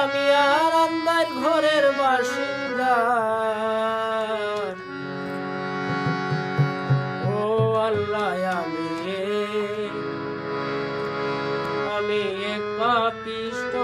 আমি আর আন্ধার ঘরের বাসিন্দা। ও আল্লাহ আমি আমি এক পাপিষ্ট